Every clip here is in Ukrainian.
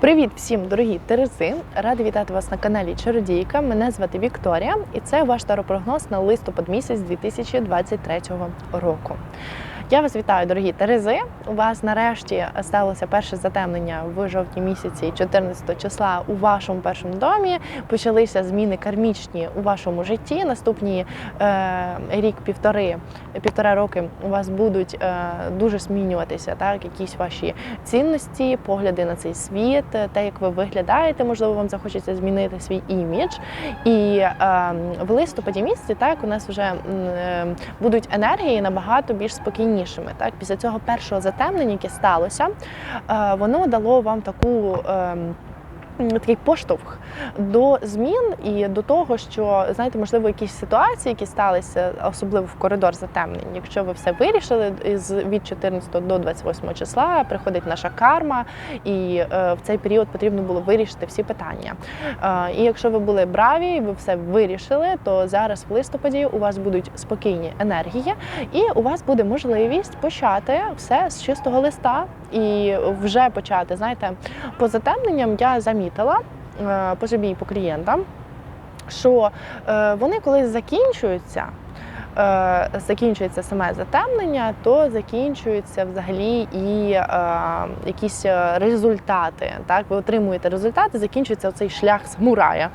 Привіт всім, дорогі Терези! Рада вітати вас на каналі Чародійка. Мене звати Вікторія, і це ваш таропрогноз на листопад місяць 2023 року. Я вас вітаю, дорогі Терези. У вас нарешті сталося перше затемнення в жовтні місяці, 14 числа у вашому першому домі. Почалися зміни кармічні у вашому житті. Наступні е, рік-півтори, півтора роки у вас будуть е, дуже змінюватися так, якісь ваші цінності, погляди на цей світ, те, як ви виглядаєте, можливо, вам захочеться змінити свій імідж. І е, в листопаді місяці так у нас вже е, будуть енергії набагато більш спокійнішими. Так, після цього першого затемнення, яке сталося, е, воно дало вам таку. Такий поштовх до змін і до того, що знаєте, можливо, якісь ситуації, які сталися, особливо в коридор затемнень. Якщо ви все вирішили, із від 14 до 28 числа приходить наша карма, і е, в цей період потрібно було вирішити всі питання. Е, і якщо ви були браві, ви все вирішили, то зараз в листопаді у вас будуть спокійні енергії, і у вас буде можливість почати все з чистого листа і вже почати. Знаєте, по затемненням я замітила е, по собі і по клієнтам, що е, вони колись закінчуються. Е, Закінчується саме затемнення, то закінчуються взагалі і е, якісь е, результати. Так, ви отримуєте результати, закінчується цей шлях самурая.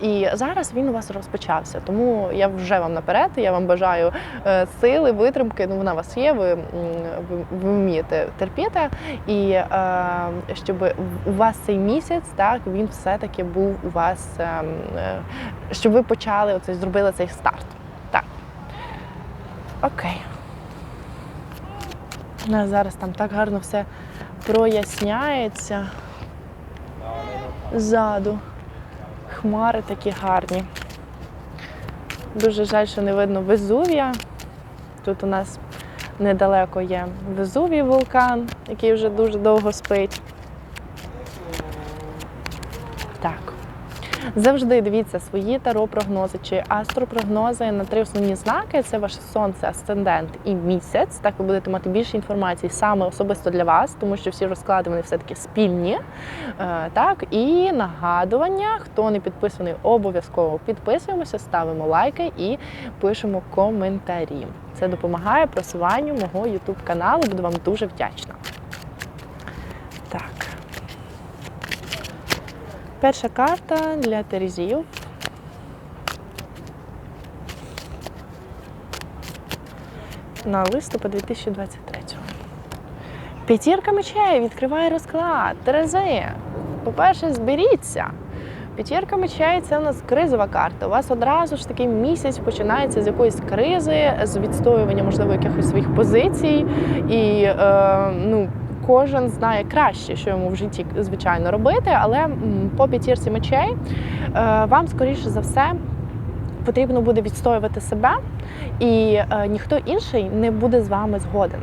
І зараз він у вас розпочався. Тому я вже вам наперед, я вам бажаю е, сили, витримки. Ну вона у вас є. Ви, ви, ви вмієте терпіти, і е, щоб у вас цей місяць, так він все-таки був у вас, е, е, щоб ви почали оце, зробили цей старт. Окей. У нас зараз там так гарно все проясняється ззаду. Хмари такі гарні. Дуже жаль, що не видно Везувія. Тут у нас недалеко є Везувій вулкан, який вже дуже довго спить. Так. Завжди дивіться свої таро-прогнози чи астропрогнози на три основні знаки: це ваше сонце, асцендент і місяць. Так ви будете мати більше інформації саме особисто для вас, тому що всі розклади вони все-таки спільні. Е, Так, і нагадування, хто не підписаний, обов'язково підписуємося, ставимо лайки і пишемо коментарі. Це допомагає просуванню мого YouTube каналу. Буду вам дуже вдячна. Так. Перша карта для Терезів. На листопад 2023. П'ятірка мечей відкриває розклад. Терези. По-перше, зберіться. П'ятірка мечей це у нас кризова карта. У вас одразу ж такий місяць починається з якоїсь кризи, з відстоювання, можливо, якихось своїх позицій. І е, ну, кожен знає краще, що йому в житті звичайно робити, але по п'ятірці мечей е, вам скоріше за все. Потрібно буде відстоювати себе, і е, ніхто інший не буде з вами згоден.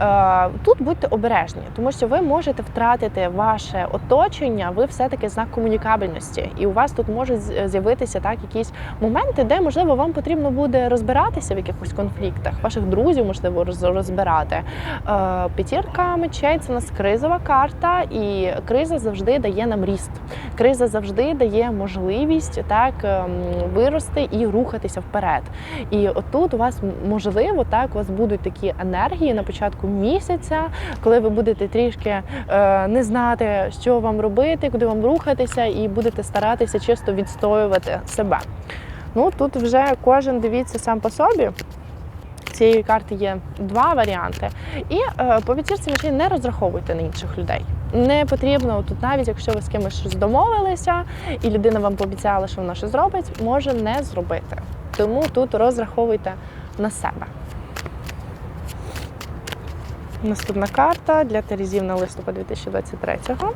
Е, тут будьте обережні, тому що ви можете втратити ваше оточення, ви все-таки знак комунікабельності, і у вас тут можуть з'явитися так якісь моменти, де можливо вам потрібно буде розбиратися в якихось конфліктах, ваших друзів можливо розбирати. Е, П'ятірка мечей це у нас кризова карта, і криза завжди дає нам ріст. Криза завжди дає можливість так ем, вирости і рухатися вперед. І отут у вас можливо так у вас будуть такі енергії на початку місяця, коли ви будете трішки е, не знати, що вам робити, куди вам рухатися, і будете старатися чисто відстоювати себе. Ну тут вже кожен дивіться сам по собі. Цієї карти є два варіанти. І е, по п'ятірці мечей не розраховуйте на інших людей. Не потрібно тут, навіть якщо ви з кимось щось домовилися, і людина вам пообіцяла, що вона щось зробить, може не зробити. Тому тут розраховуйте на себе. Наступна карта для Терезів на листопад 2023-го.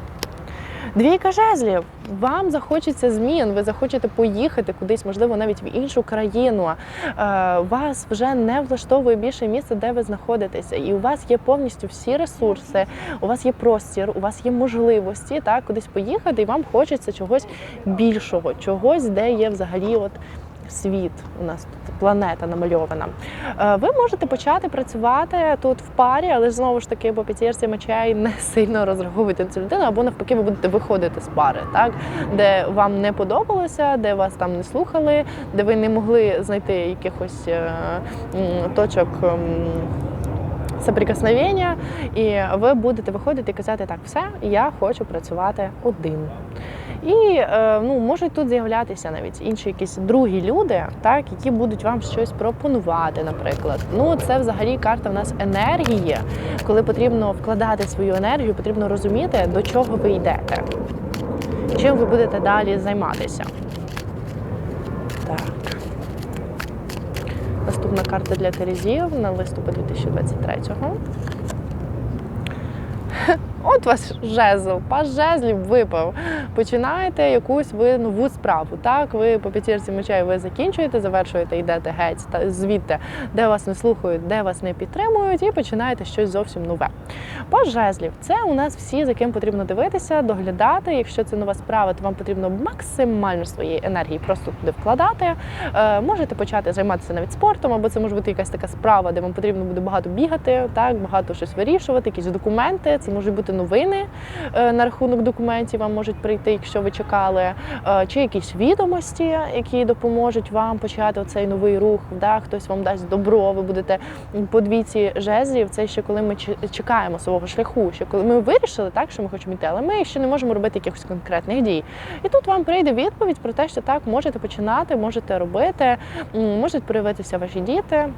Двійка жезлів. Вам захочеться змін, ви захочете поїхати кудись, можливо, навіть в іншу країну. Е, Вас вже не влаштовує більше місце, де ви знаходитеся, і у вас є повністю всі ресурси, у вас є простір, у вас є можливості так, кудись поїхати, і вам хочеться чогось більшого, чогось, де є взагалі от світ. У нас тут планета намальована. Е, Ви можете почати працювати тут в парі, але знову ж таки по п'ятірці мечей не сильно розраховуйте цю людину, або навпаки, ви будете виходити з пари, так де вам не подобалося, де вас там не слухали, де ви не могли знайти якихось е, точок. Соприкосновення, і ви будете виходити і казати, так, все, я хочу працювати один. І е, ну, можуть тут з'являтися навіть інші якісь другі люди, так, які будуть вам щось пропонувати, наприклад. Ну, це взагалі карта в нас енергії. Коли потрібно вкладати свою енергію, потрібно розуміти, до чого ви йдете, чим ви будете далі займатися. Так. Наступна карта для Терезів на листопад 2023-го. От ваш жезл, паш жезлів випав. Починаєте якусь ви нову справу. Так, ви по п'ятірці мечей ви закінчуєте, завершуєте, йдете геть та звідти, де вас не слухають, де вас не підтримують, і починаєте щось зовсім нове. Паш жезлів це у нас всі, за ким потрібно дивитися, доглядати. Якщо це нова справа, то вам потрібно максимально своєї енергії просто туди вкладати. Е, можете почати займатися навіть спортом, або це може бути якась така справа, де вам потрібно буде багато бігати, так багато щось вирішувати, якісь документи. Це можуть бути новини е, на рахунок документів. Вам можуть прийти, якщо ви чекали, е, чи якісь відомості, які допоможуть вам почати цей новий рух. Да? Хтось вам дасть добро, ви будете по двійці жезлів. Це ще коли ми чекаємо свого шляху. Ще коли ми вирішили, так що ми хочемо йти, але ми ще не можемо робити якихось конкретних дій. І тут вам прийде відповідь про те, що так можете починати, можете робити, можуть проявитися ваші діти.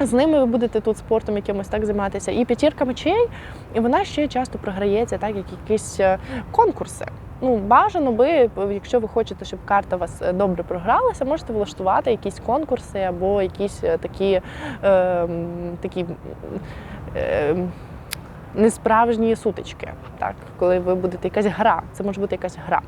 З ними ви будете тут спортом якимось так займатися. І п'ятірка мечей, і вона ще часто програється, так як якісь е, конкурси. Ну, бажано би, якщо ви хочете, щоб карта вас е, добре програлася, можете влаштувати якісь конкурси або якісь такі, е, такі е, несправжні сутички. Так, коли ви будете якась гра, це може бути якась гра.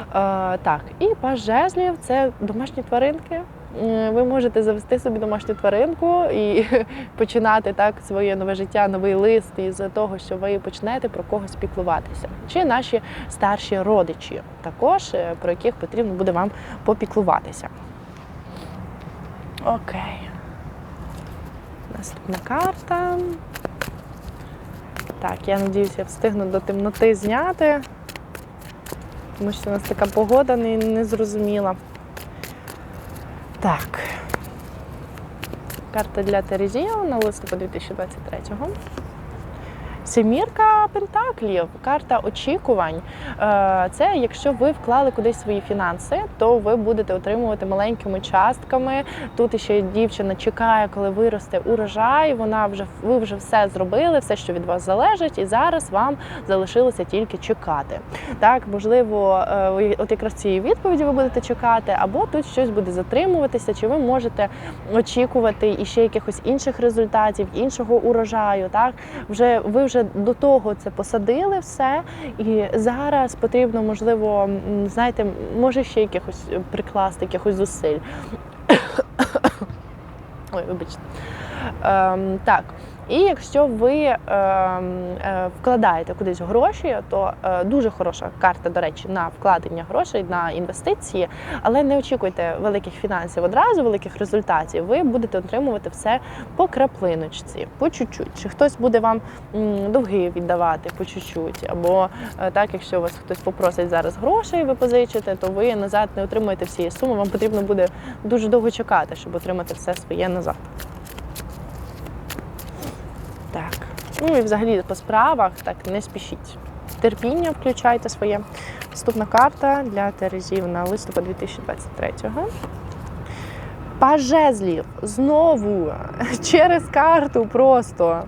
Е, так, і паж жезлів це домашні тваринки. Е, Ви можете завести собі домашню тваринку і починати так своє нове життя, новий лист із того, що ви почнете про когось піклуватися. Чи наші старші родичі, також е, про яких потрібно буде вам попіклуватися. Окей. Наступна карта. Так, я надіюся, я встигну до темноти зняти, тому що у нас така погода не- незрозуміла. Так. Карта для Терезія на листопад 2023-го. Семірка пентаклів, карта очікувань. Е, Це якщо ви вклали кудись свої фінанси, то ви будете отримувати маленькими частками. Тут ще дівчина чекає, коли виросте урожай. Вона вже ви вже все зробили, все, що від вас залежить, і зараз вам залишилося тільки чекати. Так, можливо, е, от якраз цієї відповіді ви будете чекати, або тут щось буде затримуватися, чи ви можете очікувати іще якихось інших результатів, іншого урожаю. Так, вже ви вже до того це посадили все, і зараз потрібно, можливо, знаєте, може ще якихось е, прикласти якихось зусиль. Ой, вибачте. Ем, так. І якщо ви ем, е, вкладаєте кудись гроші, то е, дуже хороша карта, до речі, на вкладення грошей, на інвестиції, але не очікуйте великих фінансів одразу, великих результатів. Ви будете отримувати все по краплиночці, по чуть-чуть. Чи хтось буде вам довги віддавати по чуть-чуть, або е, так, якщо вас хтось попросить зараз грошей, ви позичите, то ви назад не отримуєте всієї суми. Вам потрібно буде дуже довго чекати, щоб отримати все своє назад. Так. Ну і взагалі по справах так не спішіть. Терпіння включайте своє. Наступна карта для Терезів на листопад 2023-го. Пажезлів знову через карту просто.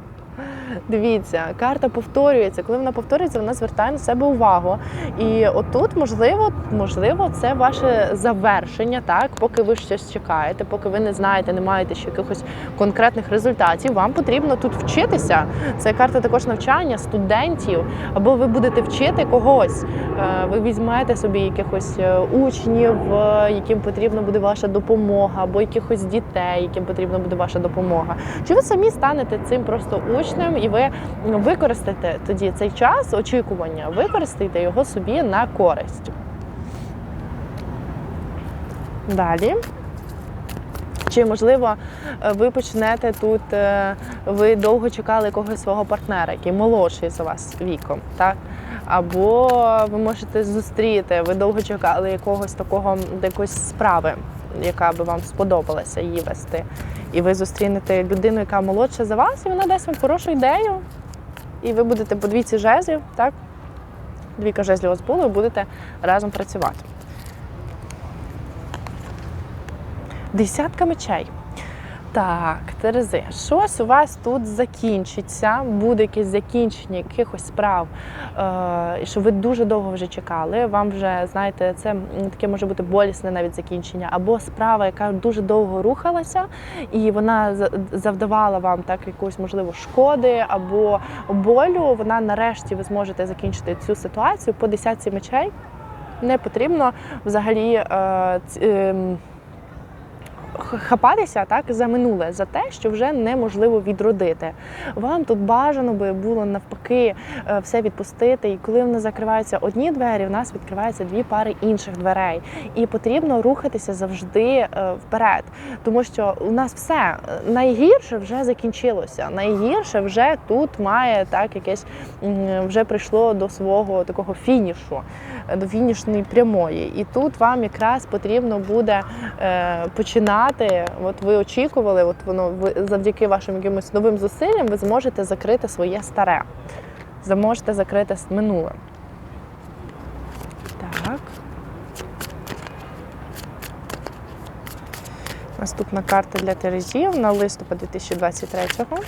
Дивіться, карта повторюється. Коли вона повторюється, вона звертає на себе увагу. І отут, можливо, можливо, це ваше завершення, так, поки ви щось чекаєте, поки ви не знаєте, не маєте ще якихось конкретних результатів. Вам потрібно тут вчитися. Це карта також навчання студентів, або ви будете вчити когось. Е, Ви візьмете собі якихось е, учнів, е, яким потрібна буде ваша допомога, або якихось дітей, яким потрібна буде ваша допомога. Чи ви самі станете цим просто учнем, і ви використаєте тоді цей час очікування, використаєте його собі на користь. Далі. Чи можливо ви почнете тут, е, ви довго чекали якогось свого партнера, який молодший за вас віком, так? Або ви можете зустріти, ви довго чекали якогось такого якоїсь справи, яка би вам сподобалася її вести. І ви зустрінете людину, яка молодша за вас, і вона дасть вам хорошу ідею. І ви будете по двійці жезлів, так? Двійка жезлів у вас було, і будете разом працювати. Десятка мечей. Так, Терези, щось у вас тут закінчиться, буде якесь закінчення якихось справ, е, що ви дуже довго вже чекали. Вам вже, знаєте, це таке може бути болісне навіть закінчення, або справа, яка дуже довго рухалася, і вона завдавала вам так якоїсь, можливо, шкоди або болю. Вона нарешті ви зможете закінчити цю ситуацію по десятці мечей. Не потрібно взагалі. Е, х- хапатися так за минуле, за те, що вже неможливо відродити. Вам тут бажано би було навпаки е, все відпустити. І коли в нас закриваються одні двері, в нас відкриваються дві пари інших дверей. І потрібно рухатися завжди е, вперед, тому що у нас все е, найгірше вже закінчилося. Найгірше вже тут має так якесь вже прийшло до свого такого фінішу, до фінішної прямої. І тут вам якраз потрібно буде е, починати. От ви очікували, от воно ви завдяки вашим якимось новим зусиллям ви зможете закрити своє старе, зможете закрити минуле. Так. Наступна карта для Терезів на листопад 2023-го.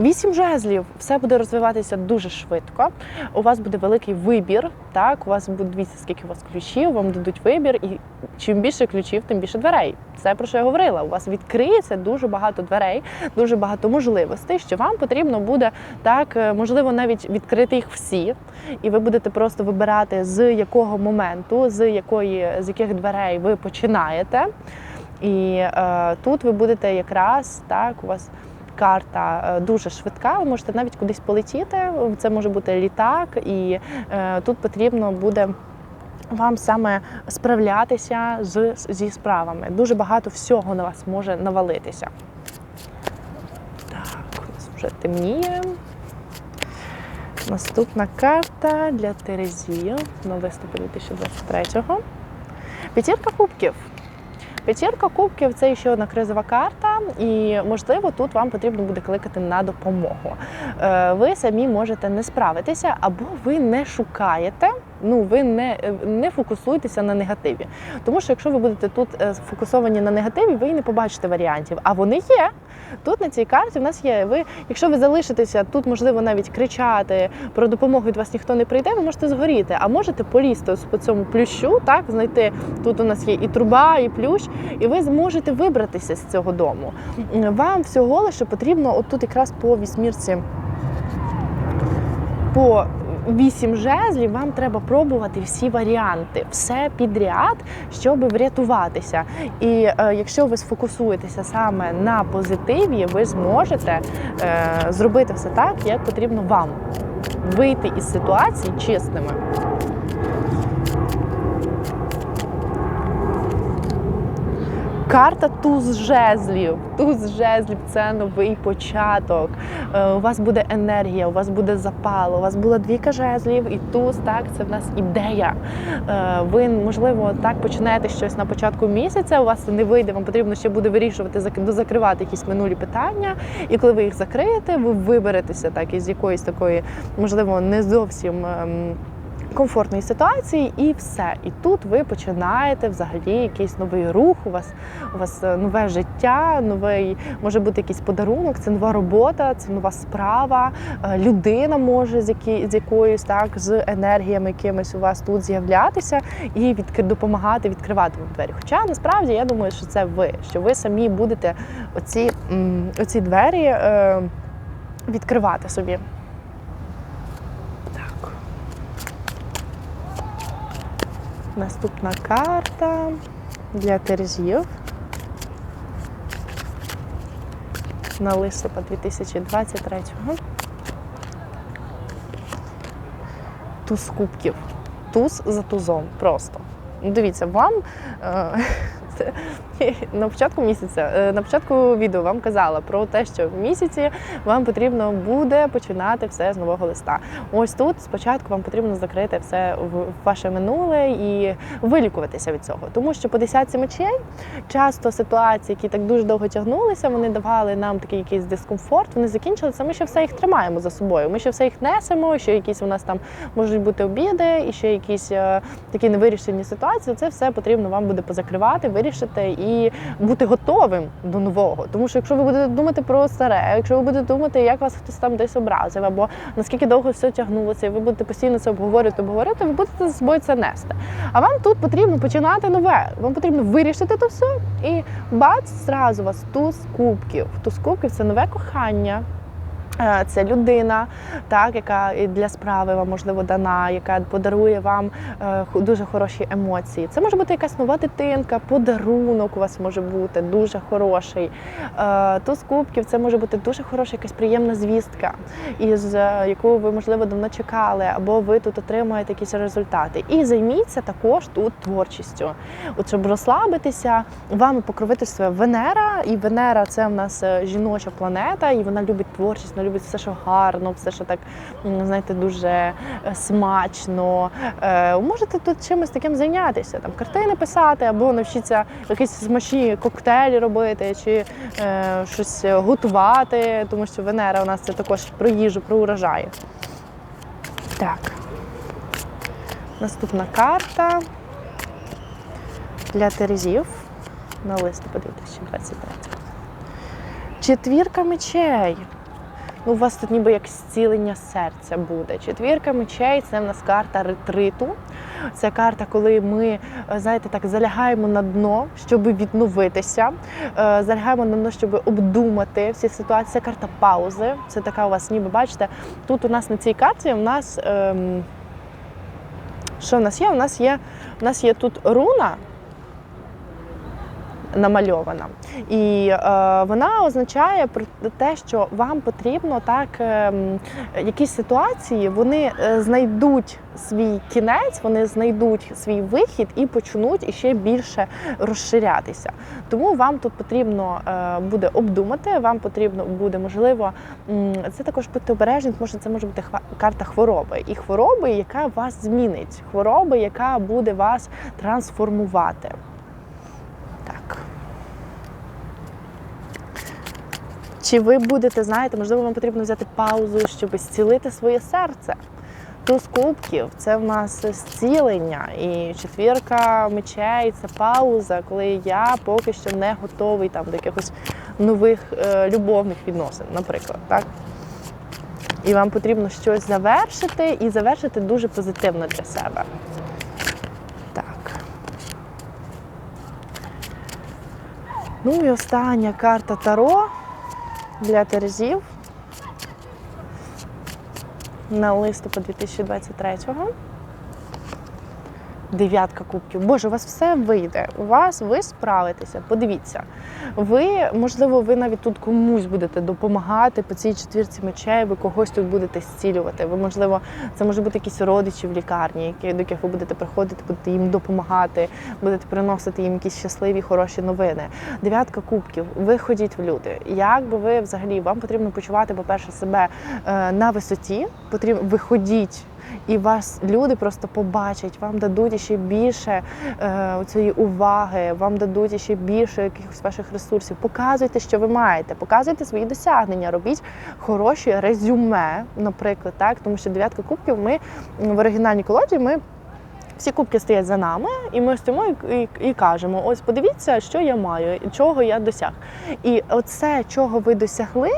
Вісім жезлів, все буде розвиватися дуже швидко. У вас буде великий вибір. Так, у вас буде дивіться, скільки у вас ключів, вам дадуть вибір, і чим більше ключів, тим більше дверей. Це про що я говорила. У вас відкриється дуже багато дверей, дуже багато можливостей, що вам потрібно буде так, е, можливо, навіть відкрити їх всі, і ви будете просто вибирати з якого моменту, з якої з яких дверей ви починаєте. І е, тут ви будете якраз так, у вас карта е, дуже швидка. Ви можете навіть кудись полетіти. Це може бути літак, і е, тут потрібно буде. Вам саме справлятися з, зі справами. Дуже багато всього на вас може навалитися. Так, у нас вже темніє. Наступна карта для Терезію на листопаді 2023-го. П'ятірка кубків. П'ятірка кубків це ще одна кризова карта, і можливо тут вам потрібно буде кликати на допомогу. Е, Ви самі можете не справитися, або ви не шукаєте. Ну, ви не, не фокусуєтеся на негативі. Тому що якщо ви будете тут е, сфокусовані на негативі, ви і не побачите варіантів. А вони є. Тут на цій карті в нас є. Ви, якщо ви залишитеся, тут можливо навіть кричати про допомогу від вас ніхто не прийде, ви можете згоріти, а можете полізти по цьому плющу, так знайти тут. У нас є і труба, і плющ, і ви зможете вибратися з цього дому. Вам всього лише потрібно отут якраз по вісьмірці. По вісім жезлів вам треба пробувати всі варіанти, все підряд, щоб врятуватися. І е, якщо ви сфокусуєтеся саме на позитиві, ви зможете е, зробити все так, як потрібно вам. Вийти із ситуації чесними. Карта туз жезлів. Туз жезлів це новий початок. Е, У вас буде енергія, у вас буде запал, у вас була двійка жезлів, і туз так це в нас ідея. Е, Ви можливо так починаєте щось на початку місяця. У вас це не вийде, вам потрібно ще буде вирішувати зак- дозакривати якісь минулі питання. І коли ви їх закриєте, ви виберетеся так із якоїсь такої, можливо, не зовсім. Комфортної ситуації, і все. І тут ви починаєте взагалі якийсь новий рух. У вас у вас е, нове життя, новий може бути якийсь подарунок, це нова робота, це нова справа. Е, Людина може з які з якоюсь так з енергіями якимись у вас тут з'являтися і відкри, допомагати відкривати вам двері. Хоча насправді я думаю, що це ви, що ви самі будете оці, оці двері е, відкривати собі. Наступна карта для Терезів на листопад 2023-го. Туз кубків. Туз за тузом. Просто. Ну, Дивіться, вам е, це- на початку місяця, е, на початку відео вам казала про те, що в місяці вам потрібно буде починати все з нового листа. Ось тут спочатку вам потрібно закрити все в ваше минуле і вилікуватися від цього. Тому що по десятці мечей часто ситуації, які так дуже довго тягнулися, вони давали нам такий якийсь дискомфорт. Вони закінчилися. Ми ще все їх тримаємо за собою. Ми ще все їх несемо. Ще якісь у нас там можуть бути обіди, і ще якісь е, такі невирішені ситуації. Це все потрібно вам буде позакривати, вирішити і бути готовим до нового. Тому що якщо ви будете думати про старе, якщо ви будете думати, як вас хтось там десь образив, або наскільки довго все тягнулося, і ви будете постійно це обговорювати, обговорювати, ви будете за собою це нести. А вам тут потрібно починати нове. Вам потрібно вирішити це все і бац, зразу вас туз кубків. Туз кубків це нове кохання. Е, Це людина, так, яка для справи вам можливо дана, яка подарує вам е, дуже хороші емоції. Це може бути якась нова дитинка, подарунок у вас може бути дуже хороший. Е, Туз кубків це може бути дуже хороша, якась приємна звістка, із яку ви можливо давно чекали, або ви тут отримаєте якісь результати. І займіться також тут творчістю. От щоб розслабитися, вами покровительствує Венера, і Венера це в нас жіноча планета, і вона любить творчість, любить все, що гарно, все, що так знаєте, дуже е, смачно. Е, Можете тут чимось таким зайнятися, там картини писати, або навчитися якісь смачні коктейлі робити, чи е, щось готувати, тому що Венера у нас це також про їжу, про урожаї. Так. Наступна карта для Терезів на листопад 2023. Четвірка мечей. Ну, у вас тут ніби як зцілення серця буде. Четвірка мечей це в нас карта ретриту. Це карта, коли ми, е, знаєте, так залягаємо на дно, щоб відновитися. Е, Залягаємо на дно, щоб обдумати всі ситуації. Це карта паузи. Це така у вас, ніби бачите, тут у нас на цій карті у нас. Ем, що в нас є? У нас є, у нас є тут руна намальована. І е, вона означає про те, що вам потрібно так ем, якісь ситуації, вони е, знайдуть свій кінець, вони знайдуть свій вихід і почнуть іще більше розширятися. Тому вам тут потрібно е, буде обдумати, вам потрібно буде можливо це також бути обережним, тому що це може бути хва- карта хвороби і хвороби, яка вас змінить, хвороби, яка буде вас трансформувати. Чи ви будете, знаєте, можливо, вам потрібно взяти паузу, щоб зцілити своє серце? Туз кубків це в нас зцілення. І четвірка мечей це пауза, коли я поки що не готовий там до якихось нових е, любовних відносин, наприклад. Так? І вам потрібно щось завершити і завершити дуже позитивно для себе. Так. Ну і остання карта Таро для Терезів на листопад 2023-го. Дев'ятка кубків. Боже, у вас все вийде. У вас ви справитеся. Подивіться. Ви, можливо, ви навіть тут комусь будете допомагати по цій четвірці мечей, ви когось тут будете зцілювати. Ви, можливо, це може бути якісь родичі в лікарні, які, до яких ви будете приходити, будете їм допомагати, будете приносити їм якісь щасливі, хороші новини. Дев'ятка кубків. Ви ходіть в люди. Як би ви взагалі вам потрібно почувати, по-перше, себе е, на висоті, потрібно виходіть. І вас люди просто побачать, вам дадуть ще більше е, цієї уваги, вам дадуть ще більше якихось ваших ресурсів. Показуйте, що ви маєте, показуйте свої досягнення, робіть хороші резюме, наприклад, так, тому що дев'ятка кубків ми в оригінальній колоді ми. Всі кубки стоять за нами, і ми стоїмо і, і, і кажемо: ось подивіться, що я маю, чого я досяг. І оце, чого ви досягли,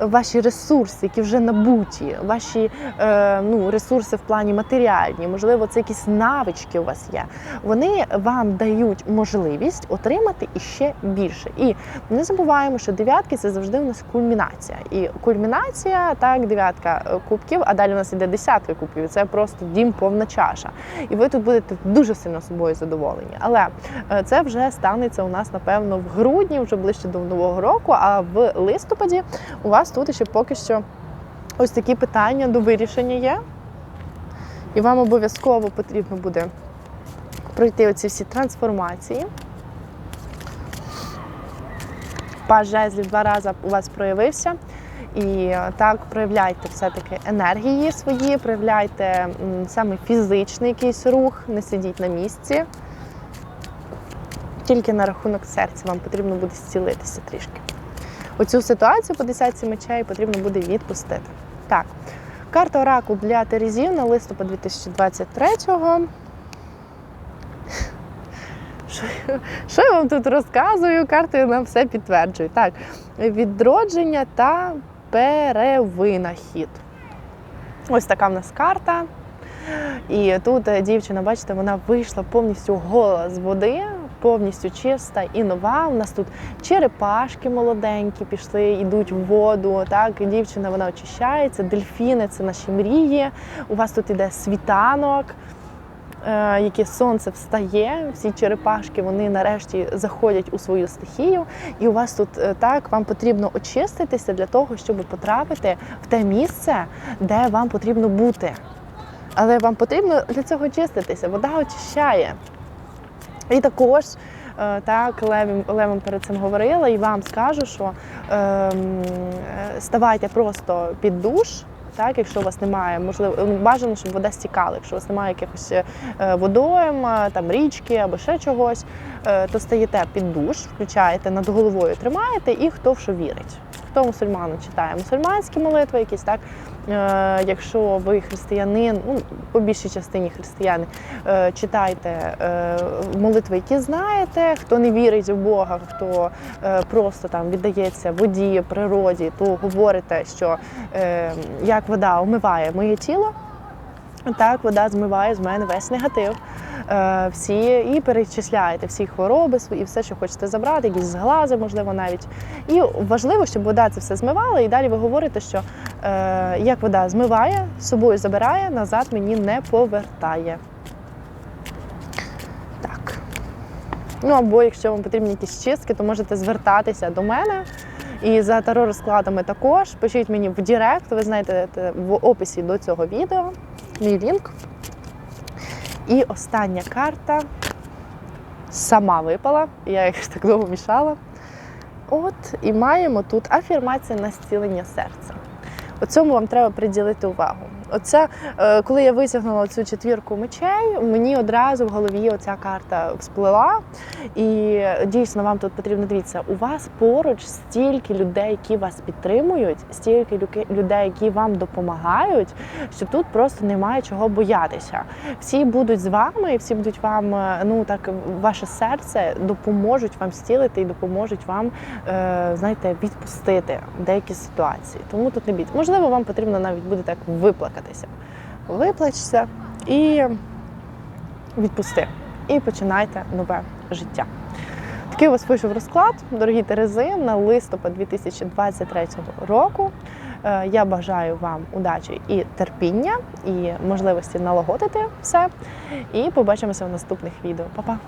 ваші ресурси, які вже набуті, ваші е, ну, ресурси в плані матеріальні, можливо, це якісь навички у вас є. Вони вам дають можливість отримати іще більше. І не забуваємо, що дев'ятки це завжди у нас кульмінація. І кульмінація, так, дев'ятка е, кубків, а далі у нас іде десятка кубків. Це просто дім повна чаша. І ви тут будете дуже сильно собою задоволені. Але е, це вже станеться у нас, напевно, в грудні, вже ближче до нового року. А в листопаді у вас тут ще поки що ось такі питання до вирішення є. І вам обов'язково потрібно буде пройти оці всі трансформації. Паж жезлів два рази у вас проявився. І так проявляйте все-таки енергії свої, проявляйте саме фізичний якийсь рух, не сидіть на місці. Тільки на рахунок серця вам потрібно буде зцілитися трішки. Оцю ситуацію по десятці мечей потрібно буде відпустити. Так, карта Оракул для Терезів на листопад 2023-го. Що, я вам тут розказую? Карти нам все підтверджують. Так, відродження та перевинахід. Ось така в нас карта. І тут е, дівчина, бачите, вона вийшла повністю гола з води, повністю чиста і нова. У нас тут черепашки молоденькі пішли, йдуть в воду. Так, і дівчина вона очищається, дельфіни це наші мрії. У вас тут іде світанок. Е, Яке сонце встає, всі черепашки вони нарешті заходять у свою стихію, і у вас тут е, так вам потрібно очиститися для того, щоб потрапити в те місце, де вам потрібно бути. Але вам потрібно для цього очиститися. Вода очищає. І також е, так, Левім, Левим перед цим говорила, і вам скажу, що ем, е, ставайте просто під душ. Так, якщо у вас немає, можливо, ну, бажано, щоб вода стікала. Якщо у вас немає якихось е, водойм, е, там річки або ще чогось, е, то стаєте під душ, включаєте над головою, тримаєте, і хто в що вірить. Хто мусульману читає мусульманські молитви, якісь так. Е, Якщо ви християнин, ну по більшій частині християни, е, читайте е, молитви, які знаєте. Хто не вірить в Бога, хто просто там віддається воді, природі, то говорите, що як вода омиває моє тіло. Так, вода змиває з мене весь негатив. Е, всі і перечисляєте всі хвороби свої, все, що хочете забрати, якісь зглази, можливо, навіть. І важливо, щоб вода це все змивала. І далі ви говорите, що е, як вода змиває, з собою забирає, назад мені не повертає. Так. Ну або якщо вам потрібні якісь чистки, то можете звертатися до мене. І за таро розкладами також пишіть мені в Директ, ви знаєте в описі до цього відео мій лінк. І остання карта сама випала, я їх так довго мішала. От, і маємо тут афірмація на зцілення серця. У цьому вам треба приділити увагу. Оця, е, коли я витягнула цю четвірку мечей, мені одразу в голові оця карта всплила. І дійсно вам тут потрібно дивіться, у вас поруч стільки людей, які вас підтримують, стільки людей, які вам допомагають, що тут просто немає чого боятися. Всі будуть з вами, всі будуть вам, е, ну так, ваше серце допоможуть вам зцілити і допоможуть вам, е, знаєте, відпустити деякі ситуації. Тому тут не бійте. Можливо, вам потрібно навіть буде так виплакатися. Виплачся і відпусти. І починайте нове життя. Такий у вас вийшов розклад, дорогі Терези, на листопад 2023 року. Е, Я бажаю вам удачі і терпіння, і можливості налагодити все. І побачимося в наступних відео. Па-па!